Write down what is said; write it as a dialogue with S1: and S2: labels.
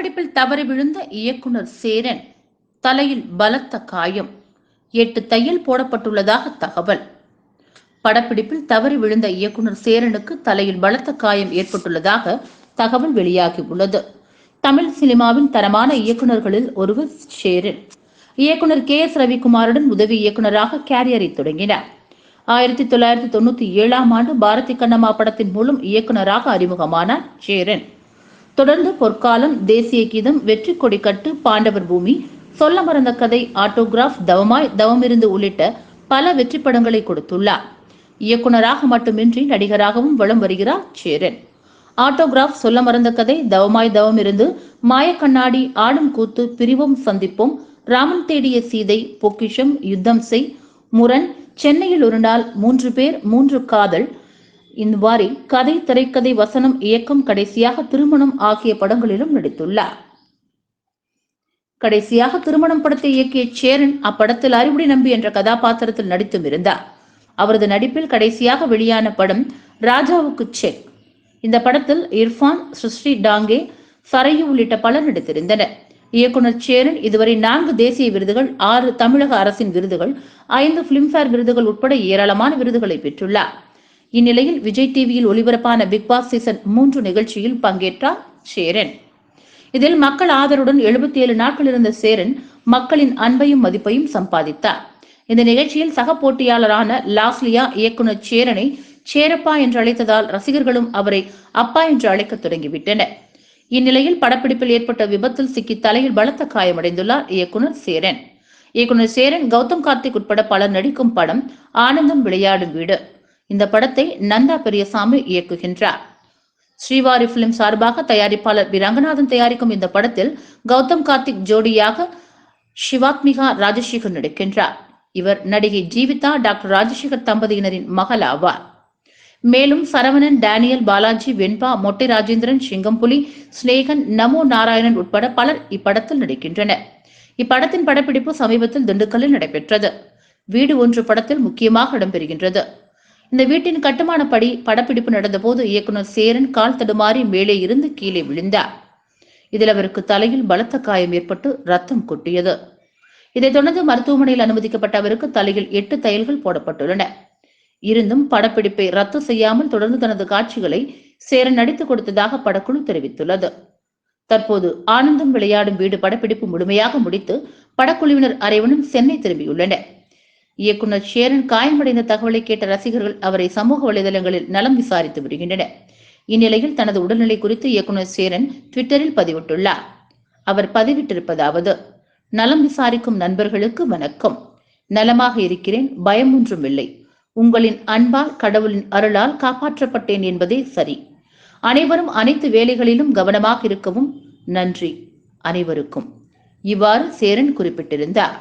S1: படப்பிடிப்பில் தவறி விழுந்த இயக்குனர் சேரன் தலையில் பலத்த காயம். எட்டு தையல் போடப்பட்டுள்ளதாக தகவல். படப்பிடிப்பில் தவறி விழுந்த இயக்குனர் சேரனுக்கு தலையில் பலத்த காயம் ஏற்பட்டுள்ளதாக தகவல் வெளியாகியுள்ளது. தமிழ் சினிமாவின் தரமான இயக்குனர்களில் ஒருவர் சேரன். இயக்குனர் கே எஸ் ரவிக்குமாருடன் உதவி இயக்குனராக கேரியரை தொடங்கினார். ஆயிரத்தி தொள்ளாயிரத்தி தொண்ணூத்தி ஏழாம் ஆண்டு பாரதி கண்ணம்மா படத்தின் மூலம் இயக்குனராக அறிமுகமானார் சேரன். தொடர்ந்து பொற்காலம் தேசிய கீதம் வெற்றி கொடி கட்டு பாண்டவர் பூமி சொல்ல மறந்த கதை ஆட்டோகிராஃப் தவமாய் தவமிருந்து உள்ளிட்ட பல வெற்றி படங்களை கொடுத்துள்ளார். இயக்குனராக மட்டுமின்றி நடிகராகவும் வலம் வருகிறார் சேரன். ஆட்டோகிராஃப் சொல்ல மறந்த கதை தவமாய் தவம் இருந்து மாயக்கண்ணாடி ஆடும் கூத்து பிரிவும் சந்திப்போம் ராமன் தேடிய சீதை பொக்கிஷம் யுத்தம் செய் முரண் சென்னையில் ஒரு நாள் மூன்று பேர் மூன்று காதல் இவ்வாறு கதை திரைக்கதை வசனம் இயக்கம் கடைசியாக திருமணம் ஆகிய படங்களிலும் நடித்துள்ளார். கடைசியாக திருமணம் படத்தை இயக்கிய சேரன் அப்படத்தில் அறிவுடி நம்பி என்ற கதாபாத்திரத்தில் நடித்தும் இருந்தார். அவரது நடிப்பில் கடைசியாக வெளியான படம் ராஜாவுக்கு செக். இந்த படத்தில் இர்ஃபான் சுஸ்ரீ டாங்கே சரையு உள்ளிட்ட பலர் நடித்திருந்தனர். இயக்குனர் சேரன் இதுவரை நான்கு தேசிய விருதுகள் ஆறு தமிழக அரசின் விருதுகள் ஐந்து பிலிம்பேர் விருதுகள் உட்பட ஏராளமான விருதுகளை பெற்றுள்ளார். இந்நிலையில் விஜய் டிவியில் ஒளிபரப்பான பிக் பாஸ் சீசன் மூன்று நிகழ்ச்சியில் பங்கேற்றார் சேரன். இதில் மக்கள் ஆதரவுடன் எழுபத்தி ஏழு நாட்கள் இருந்த சேரன் மக்களின் அன்பையும் மதிப்பையும் சம்பாதித்தார். இந்த நிகழ்ச்சியில் சக போட்டியாளரான லாஸ்லியா இயக்குனர் சேரனை சேரப்பா என்று அழைத்ததால் ரசிகர்களும் அவரை அப்பா என்று அழைக்க தொடங்கிவிட்டனர். இந்நிலையில் படப்பிடிப்பில் ஏற்பட்ட விபத்தில் சிக்கி தலையில் பலத்த காயமடைந்துள்ளார் இயக்குனர் சேரன். இயக்குனர் சேரன் கௌதம் கார்த்திக் உட்பட பலர் நடிக்கும் படம் ஆனந்தம் விளையாடும் வீடு. இந்த படத்தை நந்தா பெரியசாமி இயக்குகின்றார். ஸ்ரீவாரி பிலிம் சார்பாக தயாரிப்பாளர் பி ரங்கநாதன் தயாரிக்கும் இந்த படத்தில் கௌதம் கார்த்திக் ஜோடியாக சிவாத்மிகா ராஜசேகர் நடிக்கின்றார். இவர் நடிகை ஜீவிதா டாக்டர் ராஜசேகர் தம்பதியினரின் மகள் ஆவார் மேலும் சரவணன் டேனியல் பாலாஜி வெண்பா மொட்டை ராஜேந்திரன் சிங்கம்புலி ஸ்னேகன் நமோ நாராயணன் உட்பட பலர் இப்படத்தில் நடிக்கின்றனர். இப்படத்தின் படப்பிடிப்பு சமீபத்தில் திண்டுக்கல்லில் நடைபெற்றது. வீடு ஒன்று படத்தில் முக்கியமாக இடம்பெறுகின்றது. இந்த வீட்டின் கட்டுமானப்படி படப்பிடிப்பு நடந்தபோது இயக்குனர் சேரன் கால் தடுமாறி மேலே இருந்து கீழே விழுந்தார். இதில் அவருக்கு தலையில் பலத்த காயம் ஏற்பட்டு ரத்தம் கொட்டியது. இதைத் தொடர்ந்து மருத்துவமனையில் அனுமதிக்கப்பட்ட அவருக்கு தலையில் எட்டு தையல்கள் போடப்பட்டுள்ளன. இருந்தும் படப்பிடிப்பை ரத்து செய்யாமல் தொடர்ந்து தனது காட்சிகளை சேரன் நடித்துக் கொடுத்ததாக படக்குழு தெரிவித்துள்ளது. தற்போது ஆனந்தம் விளையாடும் வீடு படப்பிடிப்பு முழுமையாக முடித்து படக்குழுவினர் அரைவனும் சென்னை திரும்பியுள்ளனர். இயக்குனர் சேரன் காயமடைந்த தகவலை கேட்ட ரசிகர்கள் அவரை சமூக வலைதளங்களில் நலம் விசாரித்து வருகின்றனர். இந்நிலையில் தனது உடல்நிலை குறித்து இயக்குனர் சேரன் ட்விட்டரில் பதிவிட்டுள்ளார். அவர் பதிவிட்டிருப்பதாவது நலம் விசாரிக்கும் நண்பர்களுக்கு வணக்கம். நலமாக இருக்கிறேன் பயம் ஒன்றும் இல்லை. உங்களின் அன்பால் கடவுளின் அருளால் காப்பாற்றப்பட்டேன் என்பதே சரி. அனைவரும் அனைத்து வேலைகளிலும் கவனமாக இருக்கவும் நன்றி அனைவருக்கும் இவ்வாறு சேரன் குறிப்பிட்டிருந்தார்.